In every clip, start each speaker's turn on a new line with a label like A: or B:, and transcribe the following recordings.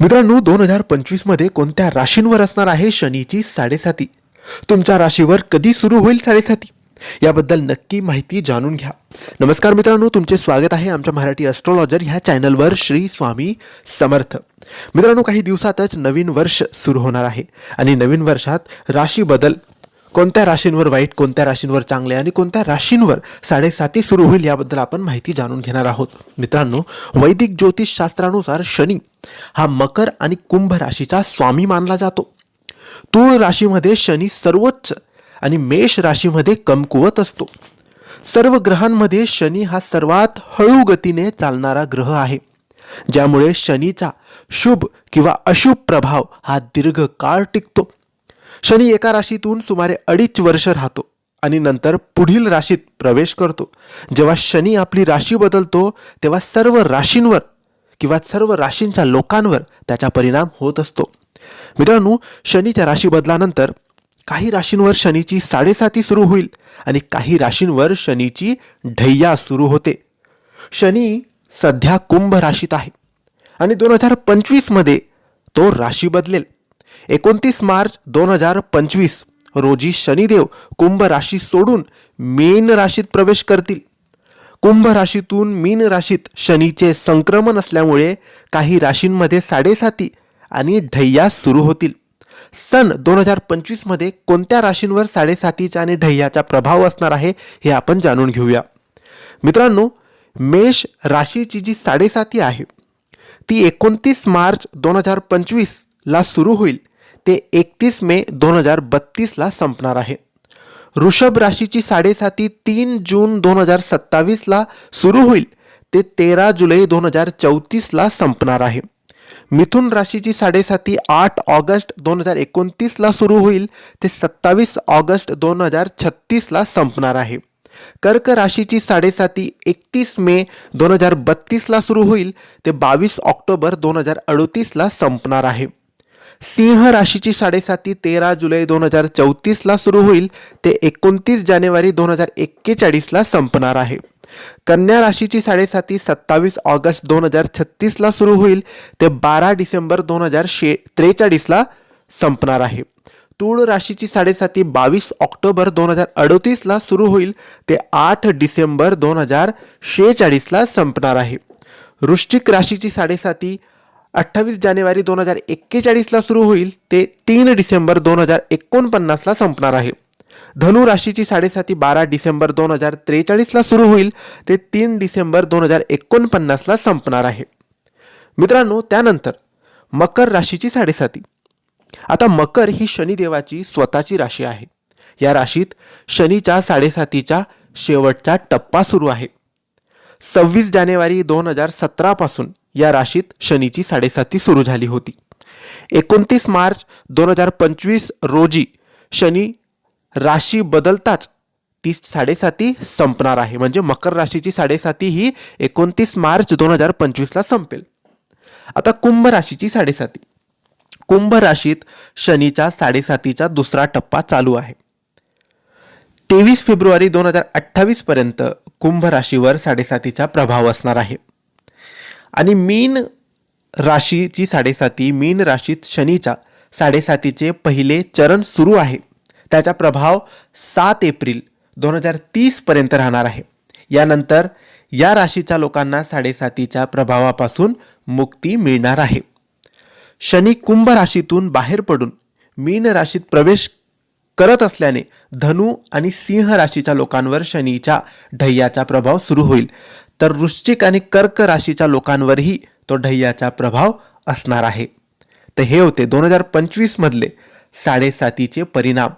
A: मित्रांनो दोन हजार पंचवीसमध्ये कोणत्या राशींवर असणार आहे शनीची साडेसाती? तुमच्या राशीवर कधी सुरू होईल साडेसाती? याबद्दल नक्की माहिती जाणून घ्या. नमस्कार मित्रांनो तुमचे स्वागत आहे आमच्या मराठी ॲस्ट्रॉलॉजर ह्या चॅनलवर श्री स्वामी समर्थ. मित्रांनो काही दिवसातच नवीन वर्ष सुरू होणार आहे आणि नवीन वर्षात राशी बदल कोणत्या राशींवर वाईट कोणत्या राशींवर चांगले आणि कोणत्या राशींवर साडेसाती सुरू होईल याबद्दल आपण माहिती जाणून घेणार आहोत. मित्रांनो वैदिक ज्योतिष शास्त्रानुसार शनी हा मकर आणि कुंभ राशीचा स्वामी मानला जातो. तूळ राशीमध्ये शनी सर्वोच्च आणि मेष राशीमध्ये कमकुवत असतो. सर्व ग्रहांमध्ये शनी हा सर्वात हळू गतीने चालणारा ग्रह आहे. ज्यामुळे शनीचा शुभ किंवा अशुभ प्रभाव हा दीर्घकाळ टिकतो. शनी एका राशीतून सुमारे अडीच वर्ष राहतो आणि नंतर पुढील राशीत प्रवेश करतो. जेव्हा शनी आपली राशी बदलतो तेव्हा सर्व राशींवर किंवा सर्व राशींच्या लोकांवर त्याचा परिणाम होत असतो. मित्रांनो शनीच्या राशी बदलानंतर काही राशींवर शनीची साडेसाती सुरू होईल आणि काही राशींवर शनीची ढैया सुरू होते. शनी सध्या कुंभ राशीत आहे आणि दोन हजार पंचवीसमध्ये तो राशी बदलेल. एकोणतीस मार्च दोन हजार पंचवीस रोजी शनिदेव कुंभ राशी सोडून मीन राशीत प्रवेश करतील. कुंभ राशीतून मीन राशीत शनीचे संक्रमण असल्यामुळे काही राशींमध्ये साडेसाती आणि ढैया सुरू होतील. सन दोन हजार पंचवीसमध्ये कोणत्या राशींवर साडेसातीचा आणि ढैयाचा प्रभाव असणार आहे हे आपण जाणून घेऊया. मित्रांनो मेष राशीची जी साडेसाती आहे ती एकोणतीस मार्च दोन हजार पंचवीस ला सुरू होईल ते एकतीस मे दोन हजार बत्तीसला संपणार आहे. वृषभ राशीची साडेसाती तीन जून दोन हजार सत्तावीसला सुरू होईल ते तेरा जुलै दोन हजार चौतीसला संपणार आहे. मिथुन राशीची साडेसाती आठ ऑगस्ट दोन हजार एकोणतीसला सुरू होईल ते सत्तावीस ऑगस्ट दोन हजार छत्तीसला संपणार आहे. कर्क राशीची साडेसाती एकतीस मे दोन हजार बत्तीसला सुरू होईल ते बावीस ऑक्टोबर दोन हजार अडतीसला संपणार आहे. सिंह राशीची साडेसाती तेरा जुलै दोन हजार चौतीसला सुरू होईल. ते एकोणतीस जानेवारी दोन हजार एक्केचाळीसला संपणार आहे. कन्या राशीची साडेसाती सत्तावीस ऑगस्ट दोन हजार छत्तीसला सुरू होईल. ते बारा डिसेंबर दोन हजार शे त्रेचाळीसला संपणार आहे. तूळ राशीची साडेसाती बावीस ऑक्टोबर दोन हजार अडोतीसला सुरू होईल. ते आठ डिसेंबर दोन हजार शेहेचाळीसला संपणार आहे. वृश्चिक राशीची साडेसाती अठ्ठावीस जानेवारी दोन हजार एक्केचाळीसला सुरू होईल. ते तीन डिसेंबर दोन हजार एकोणपन्नासला संपणार आहे. धनु राशीची साडेसाती बारा डिसेंबर दोन हजार त्रेचाळीसला सुरू होईल. ते तीन डिसेंबर दोन हजार एकोणपन्नासला संपणार आहे. मित्रांनो त्यानंतर मकर राशीची साडेसाती. आता मकर ही शनिदेवाची स्वतःची राशी आहे. या राशीत शनीच्या साडेसातीचा शेवटचा टप्पा सुरू आहे. सव्वीस जानेवारी दोन हजार सतरापासून या राशीत शनीची साडेसाती सुरू झाली होती. एकोणतीस मार्च दोन हजार पंचवीस रोजी शनी राशी बदलताच ती साडेसाती संपणार आहे. म्हणजे मकर राशीची साडेसाती ही एकोणतीस मार्च दोन हजार पंचवीसला संपेल. आता कुंभ राशीची साडेसाती कुंभ राशीत शनीचा साडेसातीचा दुसरा टप्पा चालू आहे. तेवीस फेब्रुवारी दोन हजार अठ्ठावीस पर्यंत कुंभ राशीवर साडेसातीचा प्रभाव असणार आहे. आणि मीन राशीची साडेसाती मीन राशीत शनीचा साडेसातीचे पहिले चरण सुरू आहे. त्याचा प्रभाव सात एप्रिल दोन हजार तीसपर्यंत राहणार आहे. यानंतर या राशीच्या लोकांना साडेसातीच्या प्रभावापासून मुक्ती मिळणार आहे. शनी कुंभ राशीतून बाहेर पडून मीन राशीत प्रवेश करत असल्याने धनु आणि सिंह राशीच्या लोकांवर शनीच्या ढय्याचा प्रभाव सुरू होईल. तर वृश्चिक आणि कर्क राशीच्या लोकांवरही तो ढय्याचा प्रभाव असणार आहे. तर हे होते दोन हजार पंचवीसमधले साडेसातीचे परिणाम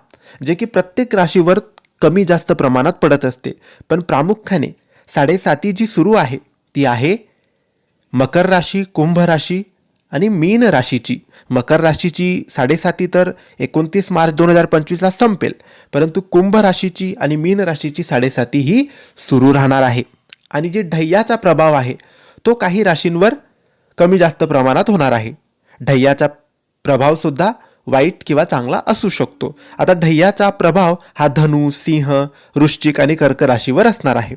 A: जे की प्रत्येक राशीवर कमी जास्त प्रमाणात पडत असते. पण प्रामुख्याने साडेसाती जी सुरू आहे ती आहे मकर राशी कुंभ राशी आणि मीन राशीची. मकर राशीची साडेसाती तर एकोणतीस मार्च दोन हजार पंचवीसला संपेल. परंतु कुंभ राशीची आणि मीन राशीची साडेसाती ही सुरू राहणार आहे. आणि जे ढय्याचा प्रभाव आहे तो काही राशींवर कमी जास्त प्रमाणात होणार आहे. ढय्याचा प्रभावसुद्धा वाईट किंवा चांगला असू शकतो. आता ढय्याचा प्रभाव हा धनु सिंह वृश्चिक आणि कर्क राशीवर असणार आहे.